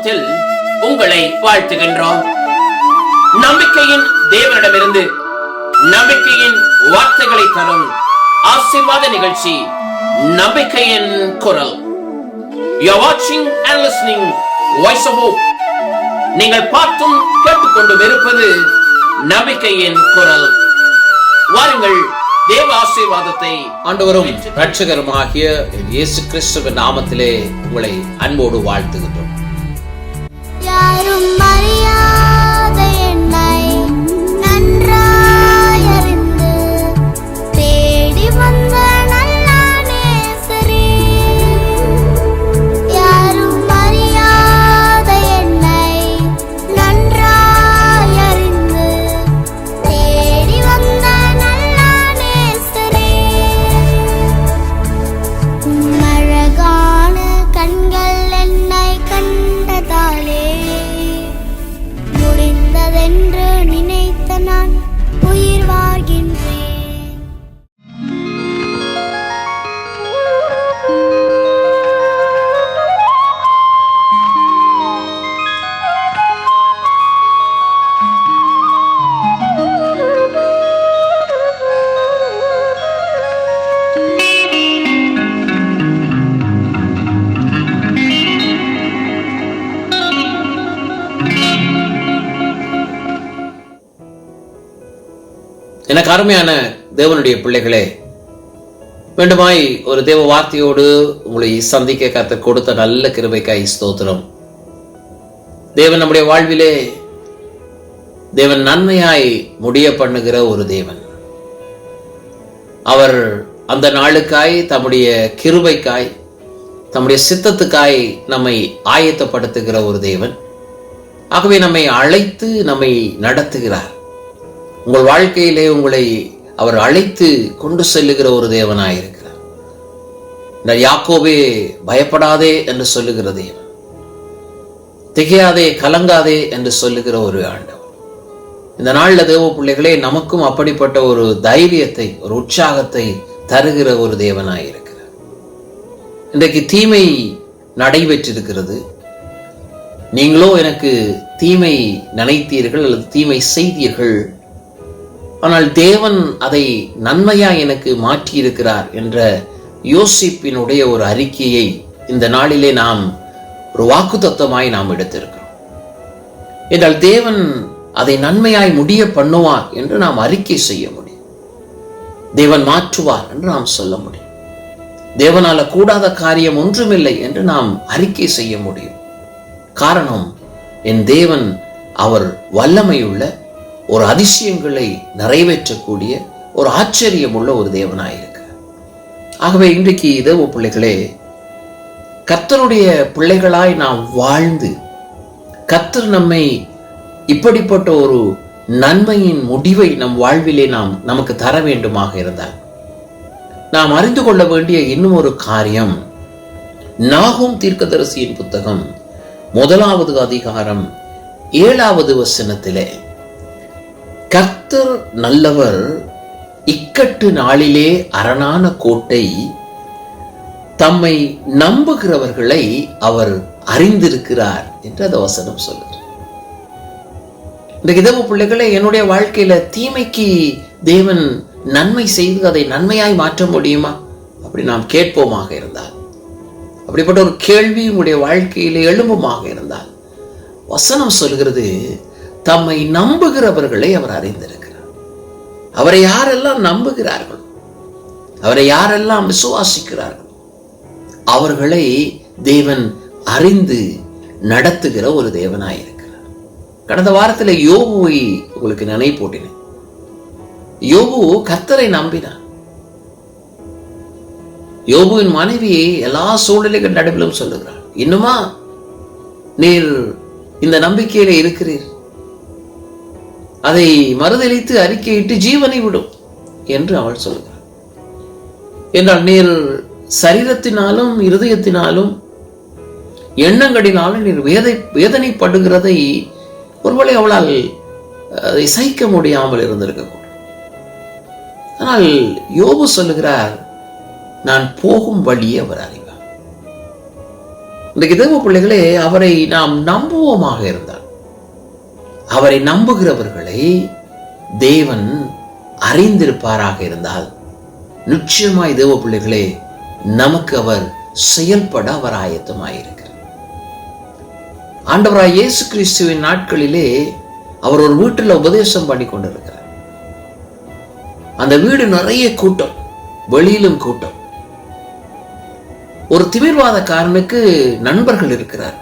நாமத்தில் உங்களை வாழ்த்துகின்றோம். நம்பிக்கையின் தேவனிடமிருந்து நம்பிக்கையின் வார்த்தைகளை தரும் ஆசிர்வாத நிகழ்ச்சி நம்பிக்கையின் குரல். You're watching and listening Voice of Hope. நீங்கள் பார்த்தும் கேட்டுக்கொண்டும் இருப்பது நம்பிக்கையின் குரல். வாருங்கள் தேவ ஆசீர்வாதத்தை ஆண்டவரும் ரட்சகருமாகிய இயேசு கிறிஸ்துவின் நாமத்திலே உங்களை அன்போடு வாழ்த்துகின்றோம். யாரும் அறியாத எனக்கு அருமையான தேவனுடைய பிள்ளைகளே வேண்டுமாய் ஒரு தேவ வார்த்தையோடு உங்களை சந்திக்க கத்த கொடுத்த நல்ல கிருபைக்காய் ஸ்தோத்திரம். தேவன் நம்முடைய வாழ்விலே தேவன் நன்மையாய் முடிய பண்ணுகிற ஒரு தேவன். அவர் அந்த நாளுக்காய் தம்முடைய கிருபைக்காய் தம்முடைய சித்தத்துக்காய் நம்மை ஆயத்தப்படுத்துகிற ஒரு தேவன். ஆகவே நம்மை அழைத்து நம்மை நடத்துகிறார். உங்கள் வாழ்க்கையிலே உங்களை அவர் அழைத்து கொண்டு செல்லுகிற ஒரு தேவனாயிருக்கிறார். இந்த யாக்கோவே பயப்படாதே என்று சொல்லுகிற தேவன். திகையாதே கலங்காதே என்று சொல்லுகிற ஒரு ஆண்டவர். இந்த நாளில் தேவ பிள்ளைகளே நமக்கும் அப்படிப்பட்ட ஒரு தைரியத்தை ஒரு உற்சாகத்தை தருகிற ஒரு தேவனாயிருக்கிறார். இன்றைக்கு தீமை நடைபெற்றிருக்கிறது. நீங்களோ எனக்கு தீமை நினைத்தீர்கள் அல்லது தீமை செய்தீர்கள் ஆனால் தேவன் அதை நன்மையா எனக்கு மாற்றியிருக்கிறார் என்ற யோசிப்பினுடைய ஒரு அறிக்கையை இந்த நாளிலே நாம் ஒரு வாக்குத்தத்தமாய் நாம் எடுத்திருக்கிறோம். என்றால் தேவன் அதை நன்மையாய் முடிய பண்ணுவார் என்று நாம் அறிக்கை செய்ய முடியும். தேவன் மாற்றுவார் என்று நாம் சொல்ல முடியும். தேவனால கூடாத காரியம் ஒன்றுமில்லை என்று நாம் அறிக்கை செய்ய முடியும். காரணம் என் தேவன் அவர் வல்லமையுள்ள ஒரு அதிசயங்களை நிறைவேற்றக்கூடிய ஒரு ஆச்சரியமுள்ள ஒரு தேவனாயிருக்கிறார். ஆகவே இன்றைக்கு தேவ பிள்ளைகளே கத்தருடைய பிள்ளைகளாய் நாம் வாழ்ந்து கத்தர் நம்மை இப்படிப்பட்ட ஒரு நன்மையின் முடிவை நம் வாழ்விலே நாம் நமக்கு தர வேண்டுமாக இருந்தால் நாம் அறிந்து கொள்ள வேண்டிய இன்னும் ஒரு காரியம் நாகும் தீர்க்கதரிசியின் புத்தகம் முதலாவது அதிகாரம் ஏழாவது வசனத்திலே கர்த்தர் நல்லவர் இக்கட்டு நாளிலே அரணான கோட்டை தம்மை நம்புகிறவர்களை அவர் அறிந்திருக்கிறார் என்று அந்த வசனம் சொல்லுது. இந்த இதவ பிள்ளைகளை என்னுடைய வாழ்க்கையில தீமைக்கு தேவன் நன்மை செய்து அதை நன்மையாய் மாற்ற முடியுமா? அப்படி நாம் கேட்போமாக இருந்தால். அப்படிப்பட்ட ஒரு கேள்வி உங்களுடைய வாழ்க்கையில எழும்புமாக இருந்தால். வசனம் சொல்கிறது தம்மை நம்புகிறவர்களை அவர் அறிந்திருக்கிறார். அவரை யாரெல்லாம் நம்புகிறார்கள்? அவரை யாரெல்லாம் விசுவாசிக்கிறார்கள்? அவர்களை தேவன் அறிந்து நடத்துகிற ஒரு தேவனாயிருக்கிறார். கடந்த வாரத்தில் யோபுவை உங்களுக்கு நினைவு போட்டினேன் யோபு கர்த்தரை நம்பினான் யோபுவின் மனைவி எல்லா சூழ்நிலைகள் நடுவிலும் சொல்லுகிறார் இன்னுமா நீர் இந்த நம்பிக்கையில இருக்கிறீர்? அதை மறுதளித்து அறிக்கையிட்டு ஜீவனை விடும் என்று அவள் சொல்கிறாள் என்றால் நீர் சரீரத்தினாலும் இருதயத்தினாலும் எண்ணங்களினாலும் நீர் வேதை வேதனைப்படுகிறதை ஒருவேளை அவளால் அதை சகிக்க முடியாமல் இருந்திருக்கக்கூடும் ஆனால் யோபு சொல்லுகிறார் நான் போகும் வழியே அவர் அறிவார். இன்றைக்கு தேவ பிள்ளைகளே அவரை நாம் நம்புவோமாக இருந்தார் அவரை நம்புகிறவர்களை தேவன் அறிந்திருப்பாராக இருந்தால் நிச்சயமாய் தேவ பிள்ளைகளே நமக்கு அவர் செயல்பட அவர் ஆயத்தமாயிருக்கிறார். ஆண்டவராய் இயேசு கிறிஸ்துவின் நாட்களிலே அவர் ஒரு வீட்டில் உபதேசம் பண்ணி கொண்டிருக்கிறார் அந்த வீடு நிறைய கூட்டம் வெளியிலும் கூட்டம். ஒரு திமிர்வாதக்காரனுக்கு நண்பர்கள் இருக்கிறார்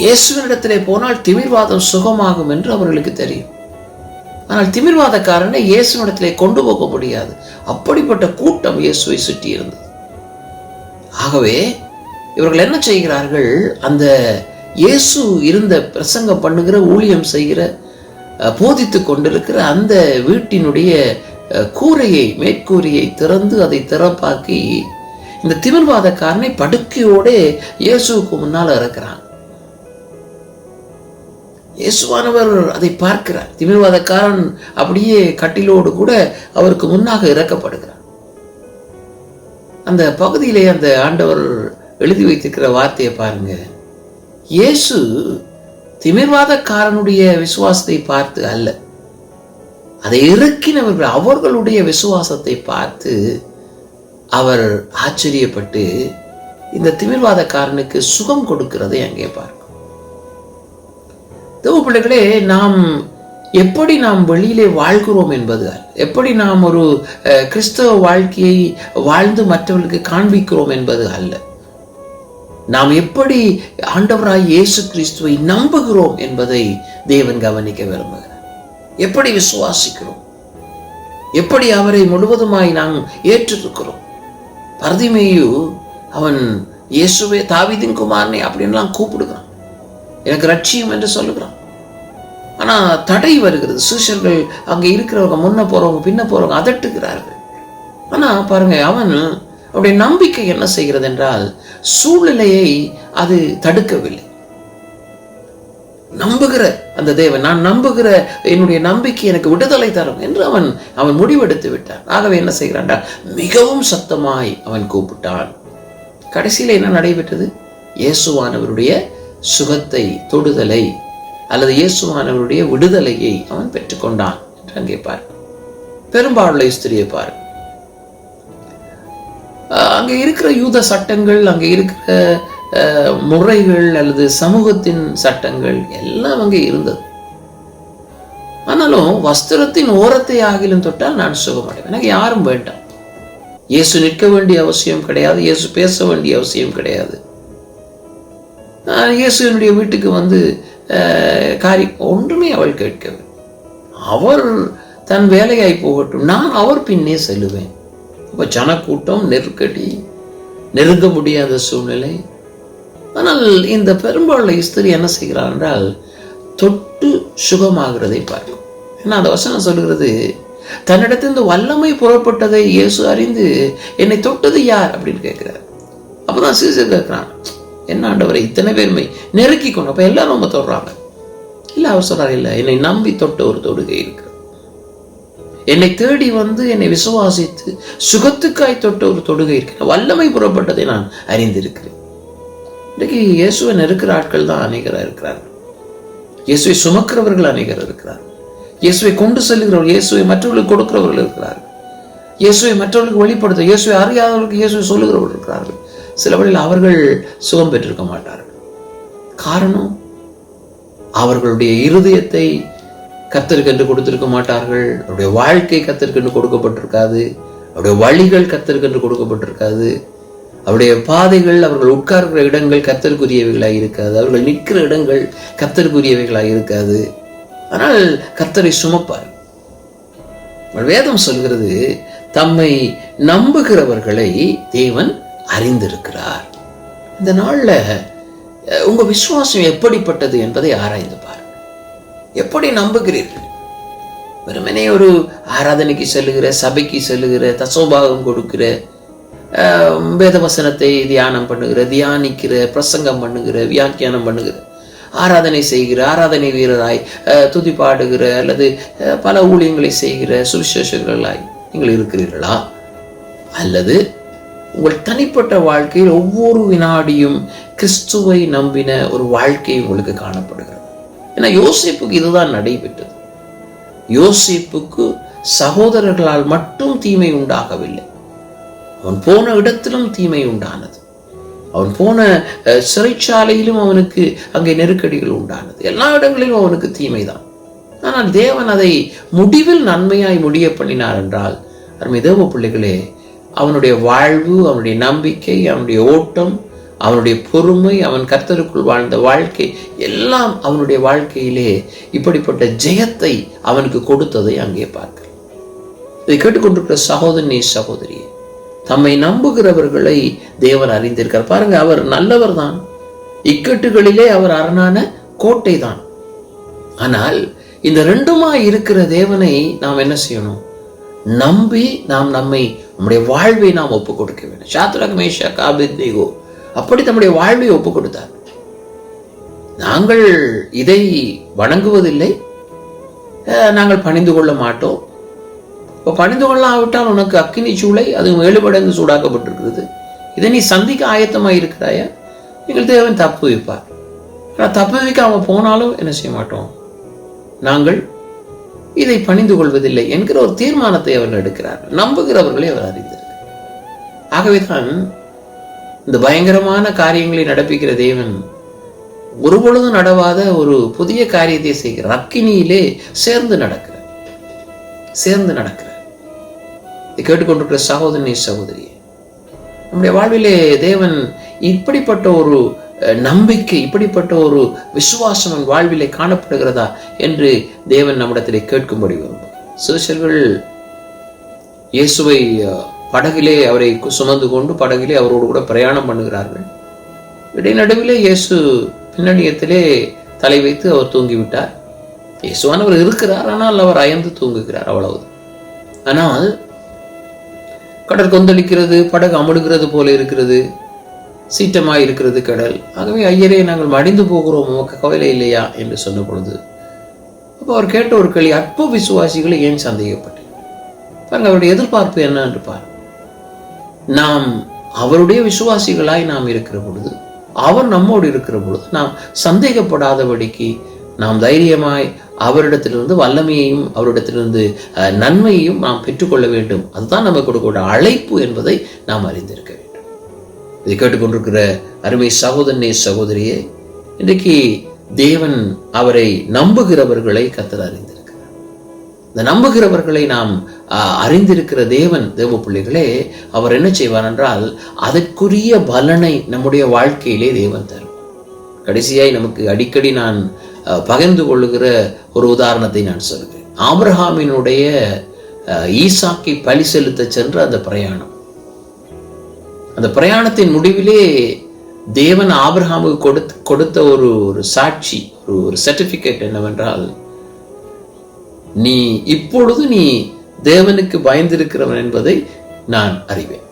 இயேசுவினிடத்திலே போனால் திமிர்வாதம் சுகமாகும் என்று அவர்களுக்கு தெரியும். ஆனால் திமிர்வாதக்காரனை இயேசுவினிடத்திலே கொண்டு போக முடியாது. அப்படிப்பட்ட கூட்டம் இயேசுவை சுற்றி இருந்தது ஆகவே இவர்கள் என்ன செய்கிறார்கள்? அந்த இயேசு இருந்த பிரசங்கம் பண்ணுகிற ஊழியம் செய்கிற போதித்து கொண்டிருக்கிற அந்த வீட்டினுடைய கூரையை மேற்கூரையை திறந்து அதை திறப்பாக்கி இந்த திமிர்வாதக்காரனை படுக்கையோடே இயேசுவுக்கு முன்னால் இருக்கிறான் இயேசுவானவர் அதை பார்க்கிறார். திமிர்வாதக்காரன் அப்படியே கட்டிலோடு கூட அவருக்கு முன்னாக இறக்கப்படுகிறார். அந்த பகுதியிலே அந்த ஆண்டவர் எழுதி வைத்திருக்கிற வார்த்தையை பாருங்க. இயேசு திமிர்வாதக்காரனுடைய விசுவாசத்தை பார்த்து அல்ல. அதை இறக்கினவர்கள் அவர்களுடைய விசுவாசத்தை பார்த்து அவர் ஆச்சரியப்பட்டு இந்த திமிர்வாதக்காரனுக்கு சுகம் கொடுக்கிறதை அங்கே பார்க்கும். தேவ பிள்ளைகளே நாம் எப்படி நாம் வெளியிலே வாழ்கிறோம் என்பது எப்படி நாம் ஒரு அஹ், கிறிஸ்தவ வாழ்க்கையை வாழ்ந்து மற்றவர்களுக்கு காண்பிக்கிறோம் என்பது அல்ல. நாம் எப்படி ஆண்டவராய் இயேசு கிறிஸ்துவை நம்புகிறோம் என்பதை தேவன் கவனிக்க விரும்புகிறார். எப்படி விசுவாசிக்கிறோம்? எப்படி அவரை முழுவதுமாய் நாம் ஏற்றிருக்கிறோம்? பரதிமேயு அவன் இயேசுவே தாவிதின் குமாரனை அப்படின்லாம் கூப்பிடுகிறான் எனக்கு ரட்சியம் என்று சொல்லுகிறான். ஆனா தடை வருகிறது. சீஷர்கள் அங்க இருக்கிறவங்க முன்ன போறவங்க பின்ன போறவங்க அதட்டுகிறார்கள். ஆனா பாருங்க அவன் அவருடைய நம்பிக்கை என்ன செய்கிறது என்றால் சூழ்நிலையை அது தடுக்கவில்லை. நம்புகிற அந்த தேவன் நான் நம்புகிற என்னுடைய நம்பிக்கை எனக்கு விடுதலை தரும் என்று அவன் அவன் முடிவெடுத்து விட்டான். ஆகவே என்ன செய்கிறான்டா மிகவும் சத்தமாய் அவன் கூப்பிட்டான். கடைசியில் என்ன நடைபெற்றது? இயேசுவானவருடைய சுகத்தை தொடுதலை அல்லது இயேசுவானவருடைய விடுதலையை அவன் பெற்றுக்கொண்டான் என்று அங்கே பார். பெரும்பாலுள்ள ஸ்திரியை பார். அஹ் அங்கே இருக்கிற யூத சட்டங்கள் அங்கே இருக்கிற அஹ், முறைகள் அல்லது சமூகத்தின் சட்டங்கள் எல்லாம் அங்கே இருந்தது. ஆனாலும் வஸ்திரத்தின் ஓரத்தை ஆகிலும் தொட்டால் நான் சுகமடைவேன். எனக்கு யாரும் வேண்டாம். இயேசு நிற்க வேண்டிய அவசியம் கிடையாது இயேசு பேச வேண்டிய அவசியம் கிடையாது. இயேசுவினுடைய வீட்டுக்கு வந்து காரி ஒன்றுமே அவள் கேட்கவில்லை. அவர் தன் வேலையாய் போகட்டும் நான் அவர் பின்னே செல்லுவேன். அப்போ ஜனக்கூட்டம் நெருக்கடி நெருங்க முடியாத சூழ்நிலை. ஆனால் இந்த பெரும்பாலுள்ள ஸ்திரி என்ன செய்கிறார் என்றால் தொட்டு சுகமாகிறதை பார்க்கும். ஏன்னா அந்த வசனம் சொல்கிறது தன்னிடத்திலிருந்து வல்லமை புறப்பட்டதை இயேசு அறிந்து என்னை தொட்டது யார்? அப்படின்னு கேட்கிறார். அப்பதான் சீசர் கேட்கிறான் என்ன ஆண்டவரை இத்தனை பேருமை நெருக்கி கொண்டு அப்போ எல்லாரும் நம்ம தொடுறாங்க. இல்ல அவர் சொல்கிறார் இல்ல என்னை நம்பி தொட்ட ஒரு தொடுகை இருக்கு. என்னை தேடி வந்து என்னை விசுவாசித்து சுகத்துக்காய் தொட்ட ஒரு தொடுகை இருக்கு. வல்லமை புறப்பட்டதை நான் அறிந்திருக்கிறேன். இன்றைக்கு இயேசுவை நெருக்கிற ஆட்கள் தான் அநேகராக இருக்கிறார்கள். இயேசுவை சுமக்கிறவர்கள் அநேகர் இருக்கிறார் இயேசுவை கொண்டு செல்லுகிறவர் இயேசுவை மற்றவர்களுக்கு கொடுக்கிறவர்கள் இருக்கிறார்கள். இயேசுவை மற்றவர்களுக்கு வெளிப்படுத்த இயேசுவை அறியாதவர்களுக்கு இயேசுவை சொல்லுகிறவர்கள் இருக்கிறார்கள். சில வழியில் அவர்கள் சுகம் பெற்றிருக்க மாட்டார்கள். காரணம் அவர்களுடைய இருதயத்தை கத்தருக்கென்று கொடுத்திருக்க மாட்டார்கள். அவருடைய வாழ்க்கை கத்தருக்கென்று கொடுக்கப்பட்டிருக்காது. அவருடைய வழிகள் கத்தருக்கென்று கொடுக்கப்பட்டிருக்காது. அவருடைய பாதைகள் அவர்கள் உட்கார்கிற இடங்கள் கத்தருக்குரியவைகளாக இருக்காது. அவர்கள் நிற்கிற இடங்கள் கத்தருக்குரியவைகளாக இருக்காது. ஆனால் கத்தரை சுமப்பார். வேதம் சொல்கிறது தம்மை நம்புகிறவர்களை தேவன் அறிந்திருக்கிறார். இந்த நாளில் உங்கள் விசுவாசம் எப்படிப்பட்டது என்பதை ஆராய்ந்து பாருங்கள் எப்படி நம்புகிறீர்கள்? வெறுமனே ஒரு ஆராதனைக்கு செல்லுகிற சபைக்கு செல்லுகிற தசோபாகம் கொடுக்கிற வேதவசனத்தை தியானம் பண்ணுகிற தியானிக்கிற பிரசங்கம் பண்ணுகிற வியாக்கியானம் பண்ணுகிற ஆராதனை செய்கிற ஆராதனை வீரராய் துதிப்பாடுகிற துதி பாடுகிற அல்லது பல ஊழியங்களை செய்கிற சுவிசேஷகர்களாய் நீங்கள் இருக்கிறீர்களா? அல்லது உங்கள் தனிப்பட்ட வாழ்க்கையில் ஒவ்வொரு வினாடியும் கிறிஸ்துவை நம்பின ஒரு வாழ்க்கை உங்களுக்கு காணப்படுகிறது. ஏன்னா யோசிப்புக்கு இதுதான் நடைபெற்றது. யோசிப்புக்கு சகோதரர்களால் மட்டும் தீமை உண்டாகவில்லை. அவன் போன இடத்திலும் தீமை உண்டானது. அவன் போன அஹ், சிறைச்சாலையிலும் அவனுக்கு அங்கே நெருக்கடிகள் உண்டானது. எல்லா இடங்களிலும் அவனுக்கு தீமைதான். ஆனால் தேவன் அதை முடிவில் நன்மையாய் முடிய பண்ணினார் என்றால் அருமை தேவ பிள்ளைகளே அவனுடைய வாழ்வு அவனுடைய நம்பிக்கை அவனுடைய ஓட்டம் அவனுடைய பொறுமை அவன் கர்த்தருக்குள் வாழ்ந்த வாழ்க்கை எல்லாம் அவனுடைய வாழ்க்கையிலே இப்படிப்பட்ட ஜெயத்தை அவனுக்கு கொடுத்ததை அங்கே பார்க்கிறோம். இதை கேட்டுக்கொண்டிருக்கிற சகோதரனே சகோதரி தம்மை நம்புகிறவர்களை தேவன் அறிந்திருக்கார் பாருங்க அவர் நல்லவர் தான் இக்கட்டுகளிலே அவர் அரணான கோட்டை தான் ஆனால் இந்த ரெண்டுமா இருக்கிற தேவனை நாம் என்ன செய்யணும்? நம்பி நாம் நம்மை நம்முடைய வாழ்வை நாம் ஒப்பு கொடுக்க வேண்டும். சாத்ரக் மேஷா காபித்னேகோ அப்படி தம்முடைய வாழ்வை ஒப்பு கொடுத்தார். நாங்கள் இதை வணங்குவதில்லை. நாங்கள் பணிந்து கொள்ள மாட்டோம். இப்போ பணிந்து கொள்ளாவிட்டால் உனக்கு அக்கினி சூளை அது ஏழு மடங்கு சூடாக்கப்பட்டிருக்கிறது. இதை நீ சந்திக்க ஆயத்தமாக இருக்கிறாயா? எங்கள் தேவன் தப்பு வைப்பார் ஆனால் தப்பு அவன் போனாலும் என்ன செய்ய மாட்டோம்? நாங்கள் இதை பணிந்து கொள்வதில்லை என்கிற ஒரு தீர்மானத்தை அவர் எடுக்கிறார். நம்புகிறவர்களை அவர் அறிந்தார் ஆகவேதான் இந்த பயங்கரமான காரியங்களை நடப்பிக்கிற தேவன் ஒரு பொழுதும் நடவாத ஒரு புதிய காரியத்தை செய்கிறார். அக்கினியிலே சேர்ந்து நடக்கிறார். சேர்ந்து நடக்கிறார். இதை கேட்டுக்கொண்டிருக்கிற சகோதரி சகோதரி நம்முடைய வாழ்விலே தேவன் இப்படிப்பட்ட ஒரு நம்பிக்கை இப்படிப்பட்ட ஒரு விசுவாசம் நம் வாழ்விலே காணப்படுகிறதா என்று தேவன் நம்மிடத்திலே கேட்கும்படி வரும் சிறுசர்கள் இயேசுவை படகிலே அவரை சுமந்து கொண்டு படகிலே அவரோடு கூட பிரயாணம் பண்ணுகிறார்கள். இடைநடுவிலே இயேசு பின்னணியத்திலே தலை வைத்து அவர் தூங்கிவிட்டார். இயேசுவானவர் இருக்கிறார் ஆனால் அவர் அயர்ந்து தூங்குகிறார் அவ்வளவு ஆனால் கடற்கொந்தளிக்கிறது படகு அமுடுகிறது போல இருக்கிறது. சீற்றமாய் இருக்கிறது கடல். ஆகவே ஐயரே நாங்கள் மடிந்து போகிறோம்? உமக்கு கவலை இல்லையா? என்று சொன்ன பொழுது அப்போ அவர் கேட்ட ஒரு கேள்வி அற்ப விசுவாசிகளை ஏன் சந்தேகப்பட்டேன் பாருங்க அவருடைய எதிர்பார்ப்பு என்ன என்று பார் நாம் அவருடைய விசுவாசிகளாய் நாம் இருக்கிற பொழுது அவர் நம்மோடு இருக்கிற பொழுது நாம் சந்தேகப்படாதபடிக்கு நாம் தைரியமாய் அவரிடத்திலிருந்து வல்லமையையும் அவரிடத்திலிருந்து அஹ், நன்மையையும் நாம் பெற்றுக்கொள்ள வேண்டும். அதுதான் நமக்கு கொடுக்கக்கூடிய அழைப்பு என்பதை நாம் அறிந்திருக்க வேண்டும் இதை கேட்டுக்கொண்டிருக்கிற அருமை சகோதரனே சகோதரியே இன்றைக்கு தேவன் அவரை நம்புகிறவர்களை கத்தர் அறிந்திருக்கிறார். இந்த நம்புகிறவர்களை நாம் ஆஹ், அறிந்திருக்கிற தேவன் தேவ பிள்ளைகளே அவர் என்ன செய்வார் என்றால் அதற்குரிய பலனை நம்முடைய வாழ்க்கையிலே தேவன் தரும். கடைசியாய் நமக்கு அடிக்கடி நான் அஹ், பகிர்ந்து கொள்ளுகிற ஒரு உதாரணத்தை நான் சொல்கிறேன் ஆபிரஹாமினுடைய அஹ், ஈசாக்கை பலி செலுத்த சென்ற அந்த பிரயாணம். அந்த பிரயாணத்தின் முடிவிலே தேவன் ஆபிரஹாமுக்கு கொடுத்து கொடுத்த ஒரு ஒரு சாட்சி ஒரு ஒரு சர்டிஃபிகேட் என்னவென்றால் நீ இப்பொழுது நீ தேவனுக்கு பயந்திருக்கிறவன் என்பதை நான் அறிவேன்.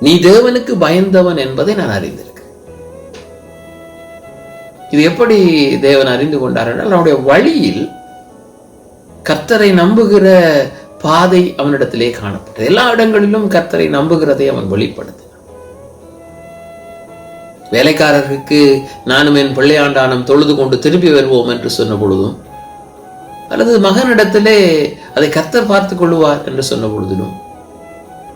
நீ தேவனுக்கு பயந்தவன் என்பதை நான் அறிந்திருக்கிறேன். இது எப்படி தேவன் அறிந்து கொண்டார் என்றால் அவனுடைய வழியில் கர்த்தரை நம்புகிற பாதை அவனிடத்திலே காணப்பட்டது. எல்லா இடங்களிலும் கர்த்தரை நம்புகிறதை அவன் வெளிப்படுத்தினான். வேலைக்காரருக்கு நானும் என் பிள்ளையாண்டானம் தொழுது கொண்டு திரும்பி வருவோம் என்று சொன்ன பொழுதும் அல்லது மகனிடத்திலே அதை கர்த்தர் பார்த்துக் கொள்வார் என்று சொன்ன பொழுதிலும்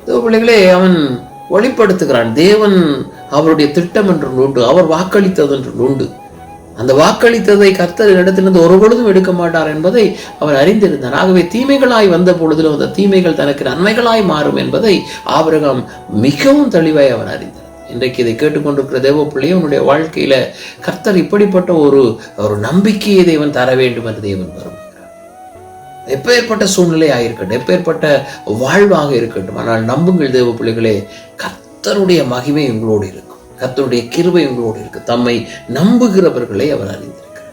பிள்ளைகளே அவன் வெளிப்படுத்துகிறான். தேவன் அவருடைய திட்டம் என்று உண்டு அவர் வாக்களித்தது என்று உண்டு. அந்த வாக்களித்ததை கர்த்தர் இடத்திலிருந்து ஒரு பொழுதும் எடுக்க மாட்டார் என்பதை அவர் அறிந்திருந்தார். ஆகவே தீமைகளாய் வந்த பொழுதிலும் அந்த தீமைகள் தனக்கு நன்மைகளாய் மாறும் என்பதை ஆபிரகாம் மிகவும் தெளிவாய் அவன் அறிந்தார். இன்றைக்கு இதை கேட்டுக்கொண்டிருக்கிற தேவ பிள்ளையே உன்னுடைய வாழ்க்கையில கர்த்தர் இப்படிப்பட்ட ஒரு ஒரு நம்பிக்கையை தேவன் தர வேண்டும் என்று தேவன் விரும்புகிறார். எப்பேற்பட்ட சூழ்நிலையாக இருக்கட்டும் எப்பேற்பட்ட வாழ்வாக இருக்கட்டும் ஆனால் நம்புங்கள் தேவ பிள்ளைகளே கர்த்தருடைய மகிமை உங்களோடு இருக்கும். கர்த்தருடைய கிருபை உங்களோடு இருக்கு. தம்மை நம்புகிறவர்களை அவர் அறிந்திருக்கிறார்.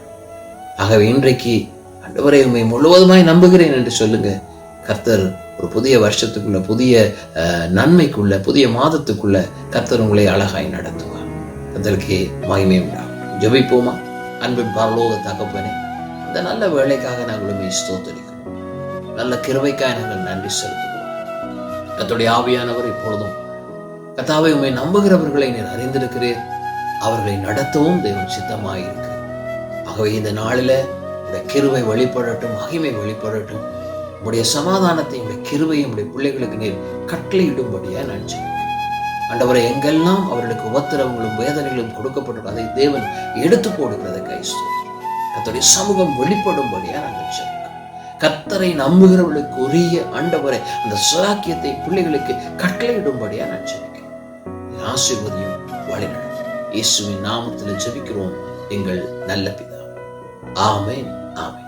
ஆகவே இன்றைக்கு அண்டவரை உண்மை முழுவதுமாய் நம்புகிறேன் என்று சொல்லுங்க. கர்த்தர் ஒரு புதிய வருஷத்துக்குள்ள புதிய அஹ், நன்மைக்குள்ள புதிய மாதத்துக்குள்ள கர்த்தர் உங்களை அழகாய் நடத்துவார். கர்த்தருக்கு மகிமை உண்டாகும். ஜபிப்போமா? அன்பின் பரலோக தகப்பனே இந்த நல்ல வேலைக்காக நாங்கள் உண்மை ஸ்தோத்தரிக்கிறோம். நல்ல கிருவைக்காக நாங்கள் நன்றி செலுத்துகிறோம். கர்த்தருடைய ஆவியானவர் இப்பொழுதும் கத்தாவை உண்மை நம்புகிறவர்களை நீர் அறிந்திருக்கிறீர். அவர்களை நடத்தவும் தேவன் சித்தமாயிருக்கு. ஆகவே இந்த நாளில உடைய கிருவை வெளிப்படட்டும் மகிமை வெளிப்படட்டும் உடைய சமாதானத்தை உடைய கிருவையும் உடைய பிள்ளைகளுக்கு நீர் கட்டளையிடும்படியாக நினைச்சு அண்டவரை எங்கெல்லாம் அவர்களுக்கு உபத்திரவங்களும் வேதனைகளும் கொடுக்கப்பட்டு அதை தேவன் எடுத்து போடுகிறது கைஸ்து கர்த்தருடைய சமூகம் வெளிப்படும்படியா நாங்கள் கத்தரை கர்த்தரை நம்புகிறவர்களுக்கு உரிய ஆண்டவரை அந்த சுராக்கியத்தை பிள்ளைகளுக்கு கட்டளையிடும்படியாக நான் ஆசீர்வதியும் வழிநடும் இயேசுவின் நாமத்தில் ஜெபிக்கிறோம் எங்கள் நல்ல பிதா. ஆமேன் ஆமேன்.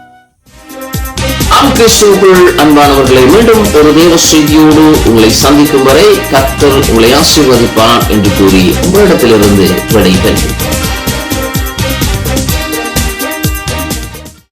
கிறிஸ்துவுக்குள் அன்பானவர்களை மீண்டும் ஒரு தேவ செய்தியோடு உங்களை சந்திக்கும் வரை கத்தர் உங்களை ஆசீர்வதிப்பான் என்று கூறி உங்களிடத்திலிருந்து விடை பெறுகிறேன்